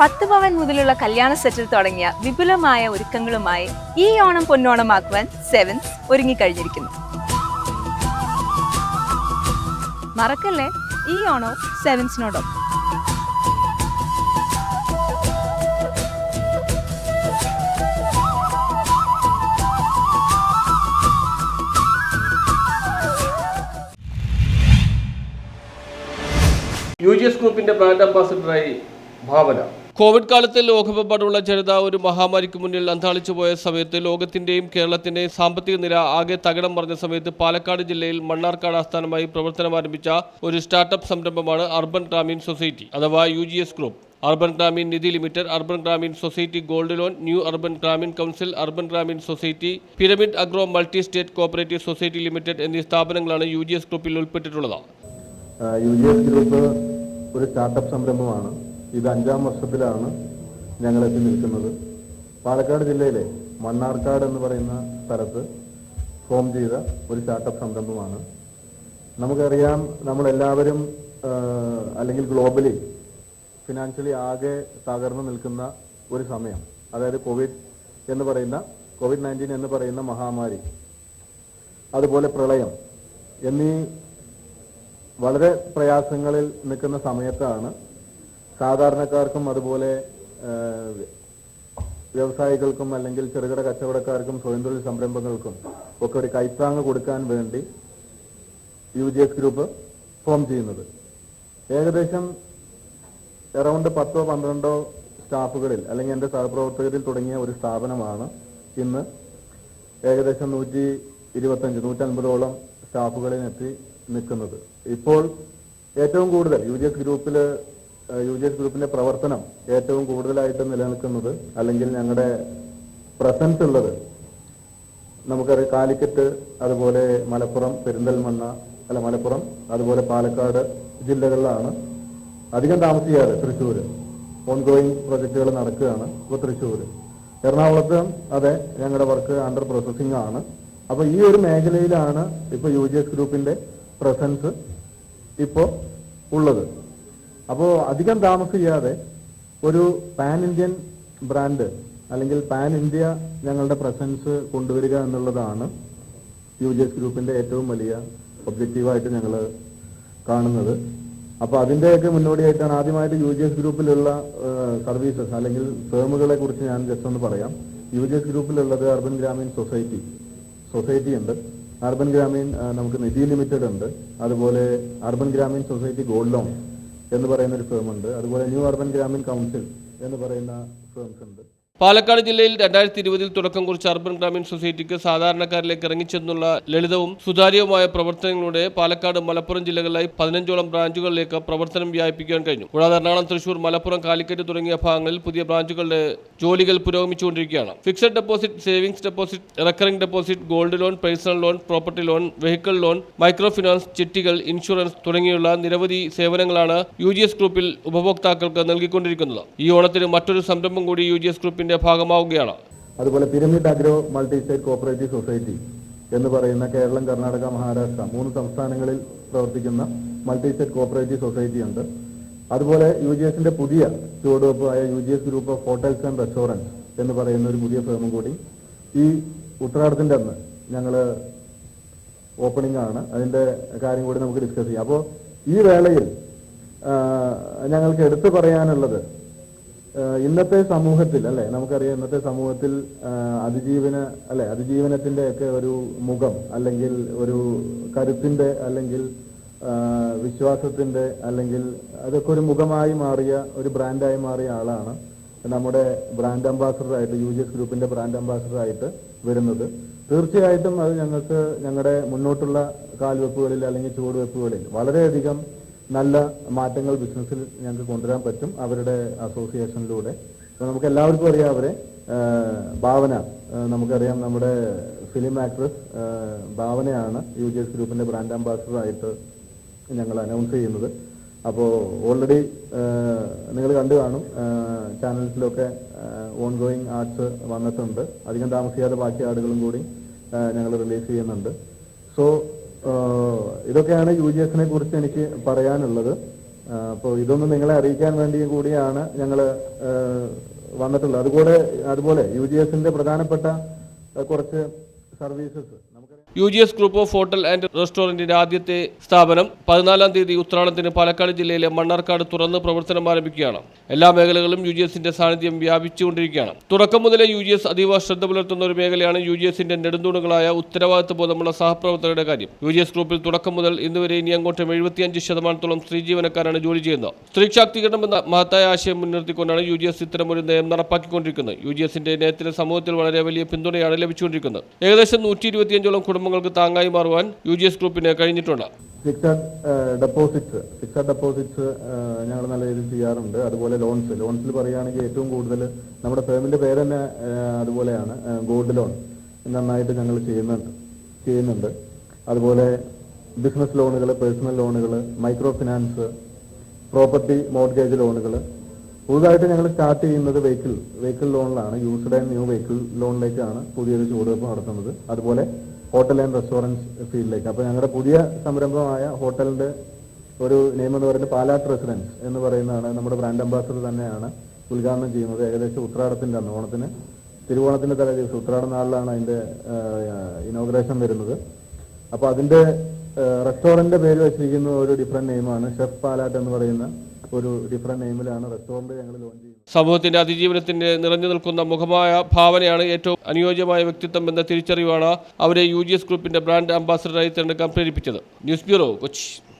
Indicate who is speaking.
Speaker 1: പത്ത് പവൻ മുതലുള്ള കല്യാണ സെറ്റിൽ തുടങ്ങിയ വിപുലമായ ഒരുക്കങ്ങളുമായി ഈ ഓണം പൊന്നോണമാക്കുവാൻ സെവൻസ് ഒരുങ്ങിക്കഴിഞ്ഞിരിക്കുന്നു. മറക്കല്ലേ? ഈ ഓണവും സെവൻസിനോടൊപ്പം
Speaker 2: യു ജി എസ് ഗ്രൂപ്പിന്റെ ബ്രാൻഡ് അംബാസിഡറായി ഭാവന. കോവിഡ് കാലത്ത് ലോകമെമ്പാടുള്ള ജനത ഒരു മഹാമാരിക്ക് മുന്നിൽ അന്താളിച്ചു പോയ സമയത്ത് ലോകത്തിന്റെയും കേരളത്തിന്റെയും സാമ്പത്തിക നില ആകെ തകിടം മറിഞ്ഞ സമയത്ത് പാലക്കാട് ജില്ലയിൽ മണ്ണാർക്കാട് ആസ്ഥാനമായി പ്രവർത്തനം ആരംഭിച്ച ഒരു സ്റ്റാർട്ടപ്പ് സംരംഭമാണ് അർബൻ ഗ്രാമീൺ സൊസൈറ്റി അഥവാ U group. Urban Grameen Nidhi limited urban Grameen society gold loan new urban Grameen council urban Grameen society pyramid agro multi state cooperative society limited എന്നീ സ്ഥാപനങ്ങളാണ് യു ഗ്രൂപ്പിൽ ഉൾപ്പെട്ടിട്ടുള്ളത്.
Speaker 3: യു ഗ്രൂപ്പ് ഒരു startup സംരംഭമാണ്. ഇത് അഞ്ചാം വർഷത്തിലാണ് ഞങ്ങൾ എത്തി നിൽക്കുന്നത്. പാലക്കാട് ജില്ലയിലെ മണ്ണാർക്കാട് എന്ന് പറയുന്ന സ്ഥലത്ത് ഫോം ചെയ്ത ഒരു സ്റ്റാർട്ടപ്പ് സംരംഭമാണ്. നമുക്കറിയാം നമ്മളെല്ലാവരും അല്ലെങ്കിൽ ഗ്ലോബലി ഫിനാൻഷ്യലി ആകെ തകർന്നു നിൽക്കുന്ന ഒരു സമയം. അതായത് കോവിഡ് എന്ന് പറയുന്ന കോവിഡ് നയന്റീൻ എന്ന് പറയുന്ന മഹാമാരി അതുപോലെ പ്രളയം എന്നീ വളരെ പ്രയാസങ്ങളിൽ നിൽക്കുന്ന സമയത്താണ് സാധാരണക്കാർക്കും അതുപോലെ വ്യവസായികൾക്കും അല്ലെങ്കിൽ ചെറുകിട കച്ചവടക്കാർക്കും സ്വയം തൊഴിൽ സംരംഭങ്ങൾക്കും ഒക്കെ ഒരു കൈത്താങ് കൊടുക്കാൻ വേണ്ടി യു ജി ഗ്രൂപ്പ് ഫോം ചെയ്യുന്നത്. ഏകദേശം അറൌണ്ട് പത്തോ പന്ത്രണ്ടോ സ്റ്റാഫുകളിൽ അല്ലെങ്കിൽ എന്റെ സഹപ്രവർത്തകരിൽ തുടങ്ങിയ ഒരു സ്ഥാപനമാണ് ഇന്ന് ഏകദേശം നൂറ്റി ഇരുപത്തഞ്ച് സ്റ്റാഫുകളിൽ എത്തി നിൽക്കുന്നത്. ഇപ്പോൾ ഏറ്റവും കൂടുതൽ യു ജി ഗ്രൂപ്പിൽ യു ജി എസ് ഗ്രൂപ്പിന്റെ പ്രവർത്തനം ഏറ്റവും കൂടുതലായിട്ട് നിലനിൽക്കുന്നത് അല്ലെങ്കിൽ ഞങ്ങളുടെ പ്രസൻസ് ഉള്ളത് നമുക്കറിയാം കാലിക്കറ്റ് അതുപോലെ മലപ്പുറം പെരിന്തൽമണ്ണ അല്ല മലപ്പുറം അതുപോലെ പാലക്കാട് ജില്ലകളിലാണ് അധികം താമസിക്കാറ് തൃശ്ശൂർ ഓൺഗോയിങ് പ്രൊജക്ടുകൾ നടക്കുകയാണ് ഇപ്പോൾ തൃശ്ശൂർ എറണാകുളത്ത് അതെ ഞങ്ങളുടെ വർക്ക് അണ്ടർ പ്രോസസ്സിംഗ് ആണ്. അപ്പൊ ഈ ഒരു മേഖലയിലാണ് ഇപ്പൊ യു ജി എസ് ഗ്രൂപ്പിന്റെ പ്രസൻസ് ഇപ്പോ ഉള്ളത്. അപ്പോൾ അധികം താമസിക്കാതെ ഒരു പാൻ ഇന്ത്യൻ ബ്രാൻഡ് അല്ലെങ്കിൽ പാൻ ഇന്ത്യ ഞങ്ങളുടെ പ്രസൻസ് കൊണ്ടുവരിക എന്നുള്ളതാണ് യു ജി എസ് ഗ്രൂപ്പിന്റെ ഏറ്റവും വലിയ ഒബ്ജക്റ്റീവായിട്ട് ഞങ്ങൾ കാണുന്നത്. അപ്പോൾ അതിന്റെയൊക്കെ മുന്നോടിയായിട്ടാണ് ആദ്യമായിട്ട് യു ജി എസ് ഗ്രൂപ്പിലുള്ള സർവീസസ് അല്ലെങ്കിൽ ഫേമുകളെ കുറിച്ച് ഞാൻ ജസ്റ്റ് ഒന്ന് പറയാം. യു ജി എസ് ഗ്രൂപ്പിലുള്ളത് അർബൻ ഗ്രാമീൺ സൊസൈറ്റി സൊസൈറ്റി ഉണ്ട് അർബൻ ഗ്രാമീൺ നമുക്ക് നിധി ലിമിറ്റഡ് ഉണ്ട്. അതുപോലെ urban Grameen society gold loan എന്ന് പറയുന്ന ഒരു ഫേം ഉണ്ട്. അതുപോലെ ന്യൂ അർബൻ ഗ്രാമീൺ കൗൺസിൽ എന്ന് പറയുന്ന ഫേംസ് ഉണ്ട്.
Speaker 2: പാലക്കാട് ജില്ലയിൽ രണ്ടായിരത്തി ഇരുപതിൽ തുടക്കം കുറിച്ച അർബൻ ഗ്രാമീൺ സൊസൈറ്റിക്ക് സാധാരണക്കാരിലേക്ക് ഇറങ്ങിച്ചെന്നുള്ള ലളിതവും സുതാര്യവുമായ പ്രവർത്തനങ്ങളുടെ പാലക്കാട് മലപ്പുറം ജില്ലകളിലായി പതിനഞ്ചോളം ബ്രാഞ്ചുകളിലേക്ക് പ്രവർത്തനം വ്യാപിപ്പിക്കാൻ കഴിഞ്ഞു. കൂടാതെ എറണാകുളം തൃശൂർ മലപ്പുറം കാലിക്കറ്റ് തുടങ്ങിയ ഭാഗങ്ങളിൽ പുതിയ ബ്രാഞ്ചുകളുടെ ജോലികൾ പുരോഗമിച്ചുകൊണ്ടിരിക്കുകയാണ്. Fixed deposit savings deposit recurring deposit gold loan personal loan property loan vehicle loan micro finance ചിട്ടികൾ insurance തുടങ്ങിയുള്ള നിരവധി സേവനങ്ങളാണ് യു ഗ്രൂപ്പിൽ ഉപഭോക്താക്കൾക്ക് നൽകിക്കൊണ്ടിരിക്കുന്നത്. ഈ ഓണത്തിന് മറ്റൊരു സംരംഭം കൂടി യു ജി ഗ്രൂപ്പിന്റെ ഭാഗമാവുകയാണ്.
Speaker 3: അതുപോലെ pyramid agro multi state cooperative society എന്ന് പറയുന്ന കേരളം കർണാടക മഹാരാഷ്ട്ര മൂന്ന് സംസ്ഥാനങ്ങളിൽ പ്രവർത്തിക്കുന്ന മൾട്ടി സ്റ്റേറ്റ് കോപ്പറേറ്റീവ് സൊസൈറ്റി ഉണ്ട്. അതുപോലെ യു ജി എസിന്റെ പുതിയ ചുവടുവെപ്പായ U G S group of hotels and restaurants എന്ന് പറയുന്ന ഒരു പുതിയ ഫേമും കൂടി ഈ ഉത്തരാടത്തിന്റെ അന്ന് ഞങ്ങൾ ഓപ്പണിംഗ് ആണ്. അതിന്റെ കാര്യം കൂടി നമുക്ക് ഡിസ്കസ് ചെയ്യാം. അപ്പോൾ ഈ വേളയിൽ ഞങ്ങൾക്ക് എടുത്തു പറയാനുള്ളത് ഇന്നത്തെ സമൂഹത്തിൽ അല്ലെ? നമുക്കറിയാം ഇന്നത്തെ സമൂഹത്തിൽ അതിജീവന അല്ലെ അതിജീവനത്തിന്റെ ഒക്കെ ഒരു മുഖം അല്ലെങ്കിൽ ഒരു കരുത്തിന്റെ അല്ലെങ്കിൽ വിശ്വാസത്തിന്റെ അല്ലെങ്കിൽ അതൊക്കെ ഒരു മുഖമായി മാറിയ ഒരു ബ്രാൻഡായി മാറിയ ആളാണ് നമ്മുടെ ബ്രാൻഡ് അംബാസഡറായിട്ട് യു ജി എസ് ഗ്രൂപ്പിന്റെ ബ്രാൻഡ് അംബാസഡറായിട്ട് വരുന്നത്. തീർച്ചയായിട്ടും അത് ഞങ്ങൾക്ക് ഞങ്ങളുടെ മുന്നോട്ടുള്ള കാൽവെപ്പുകളിൽ അല്ലെങ്കിൽ ചുവടുവെപ്പുകളിൽ വളരെയധികം നല്ല മാറ്റങ്ങൾ ബിസിനസ്സിൽ ഞങ്ങൾക്ക് കൊണ്ടുവരാൻ പറ്റും അവരുടെ അസോസിയേഷനിലൂടെ. അപ്പോൾ നമുക്ക് എല്ലാവർക്കും അറിയാം അവരെ. ഭാവന നമുക്കറിയാം നമ്മുടെ ഫിലിം ആക്ട്രസ് ഭാവനയാണ് യു ജി എസ് ഗ്രൂപ്പിന്റെ ബ്രാൻഡ് അംബാസഡർ ആയിട്ട് ഞങ്ങൾ അനൗൺസ് ചെയ്യുന്നത്. അപ്പോൾ ഓൾറെഡി നിങ്ങൾ കണ്ടു കാണും ചാനൽസിലൊക്കെ ഓൺ ഗോയിങ് ആർട്സ് വന്നിട്ടുണ്ട്. അധികം താമസിയാതെ ബാക്കി ആടുകളും കൂടി ഞങ്ങൾ റിലീസ് ചെയ്യുന്നുണ്ട്. സോ ഇതൊക്കെയാണ് യു ജി എസിനെ കുറിച്ച് എനിക്ക് പറയാനുള്ളത്. അപ്പോൾ ഇതൊന്നും നിങ്ങളെ അറിയിക്കാൻ വേണ്ടി കൂടിയാണ് ഞങ്ങൾ വന്നിട്ടുള്ളത്. അതുപോലെ അതുപോലെ യു ജി എസിന്റെ പ്രധാനപ്പെട്ട കുറച്ച് services
Speaker 2: U G S group of hotel and റെസ്റ്റോറന്റിന്റെ ആദ്യത്തെ സ്ഥാപനം പതിനാലാം തീയതി ഉത്രാടത്തിന് പാലക്കാട് ജില്ലയിലെ മണ്ണാർക്കാട് തുറന്ന് പ്രവർത്തനം ആരംഭിക്കുകയാണ്. എല്ലാ മേഖലകളും യു ജി സാന്നിധ്യം വ്യാപിച്ചുകൊണ്ടിരിക്കുകയാണ്. തുടക്കം മുതലേ യു ജി എസ് അതീവ ശ്രദ്ധ പുലർത്തുന്ന ഒരു മേഖലയാണ് യു ജി എസിന്റെ നെടുന്തൂണുകളായ ഉത്തരവാദിത്വ ബോധമുള്ള സഹപ്രവർത്തകരുടെ കാര്യം. യു ജി എസ് ഗ്രൂപ്പിൽ തുടക്കം മുതൽ ഇന്ന് വരെ ഇനി അങ്ങോട്ടും എഴുപത്തിയഞ്ച് ശതമാനത്തോളം സ്ത്രീ ജീവനക്കാരാണ് ജോലി ചെയ്യുന്നത്. സ്ത്രീ ശാക്തീകരണം എന്ന മഹത്തായ ആശയം മുൻനിർത്തിക്കൊണ്ടാണ് യു ജി എസ് ഇത്തരം ഒരു നയം നടപ്പാക്കിക്കൊണ്ടിരിക്കുന്നത്. യു ജി എസിന്റെ നയത്തിന് സമൂഹത്തിൽ വളരെ വലിയ പിന്തുണയാണ് ലഭിച്ചുകൊണ്ടിരിക്കുന്നത്. ഏകദേശം നൂറ്റി ഇരുപത്തിയഞ്ചോളം കുടുംബങ്ങൾക്ക് താങ്ങായി മാറുവാൻ യു ഗ്രൂപ്പിന് കഴിഞ്ഞിട്ടുണ്ട്.
Speaker 3: ഫിക്സഡ് ഡെപ്പോസിറ്റ്സ് ഫിക്സഡ് ഡെപ്പോസിറ്റ്സ് ഞങ്ങൾ നല്ല രീതിയിൽ ചെയ്യാറുണ്ട്. അതുപോലെ ലോൺസ്. ലോൺസിൽ പറയുകയാണെങ്കിൽ ഏറ്റവും കൂടുതൽ നമ്മുടെ ഫേമിന്റെ പേര് തന്നെ അതുപോലെയാണ് ഗോൾഡ് ലോൺ. നന്നായിട്ട് ഞങ്ങൾ ചെയ്യുന്നുണ്ട് ചെയ്യുന്നുണ്ട്. അതുപോലെ ബിസിനസ് ലോണുകൾ പേഴ്സണൽ ലോണുകൾ മൈക്രോ ഫിനാൻസ് പ്രോപ്പർട്ടി മോർഗേജ് ലോണുകൾ. പുതുതായിട്ട് ഞങ്ങൾ സ്റ്റാർട്ട് ചെയ്യുന്നത് വെഹിക്കിൾ വെഹിക്കിൾ ലോണിലാണ്. യൂസ്ഡ് ആൻഡ് ന്യൂ വെഹിക്കിൾ ലോണിലേക്കാണ് പുതിയൊരു ചുവടുവെപ്പ് നടത്തുന്നത്. അതുപോലെ ഹോട്ടൽ ആൻഡ് റെസ്റ്റോറന്റ് ഫീൽഡിലേക്ക്. അപ്പോൾ ഞങ്ങളുടെ പുതിയ സംരംഭമായ ഹോട്ടലിന്റെ ഒരു നെയിം എന്ന് പറയുന്നത് പാലാട്ട് റെസിഡൻസ് എന്ന് പറയുന്നതാണ് നമ്മുടെ ബ്രാൻഡ് അംബാസഡർ തന്നെയാണ് ഉദ്ഘാടനം ചെയ്യുന്നത്. ഏകദേശം ഉത്രാടത്തിന്റെ അന്ന് ഓണത്തിന് തിരുവോണത്തിന്റെ തലേ ദിവസം ഉത്രാട നാളിലാണ് അതിന്റെ ഇനോഗ്രേഷൻ വരുന്നത്. അപ്പോൾ അതിന്റെ റെസ്റ്റോറന്റിന്റെ പേര് വെച്ചിരിക്കുന്ന ഒരു ഡിഫറെന്റ് നെയിമാണ് ഷെഫ് പാലാട്ട് എന്ന് പറയുന്ന ഒരു ഡിഫറെന്റ് നെയിമിലാണ് റെസ്റ്റോറന്റ് ഞങ്ങൾ ലോഞ്ച് ചെയ്യുന്നത്.
Speaker 2: സമൂഹത്തിന്റെ അതിജീവനത്തിന്റെ നിറഞ്ഞു നിൽക്കുന്ന മുഖമായ ഭാവനയാണ് ഏറ്റവും അനുയോജ്യമായ വ്യക്തിത്വം എന്ന തിരിച്ചറിവാണ് അവരെ യു ഗ്രൂപ്പിന്റെ ബ്രാൻഡ് അംബാസഡറായി തിരഞ്ഞെടുക്കാൻ പ്രേരിപ്പിച്ചത്. News bureau Kochi.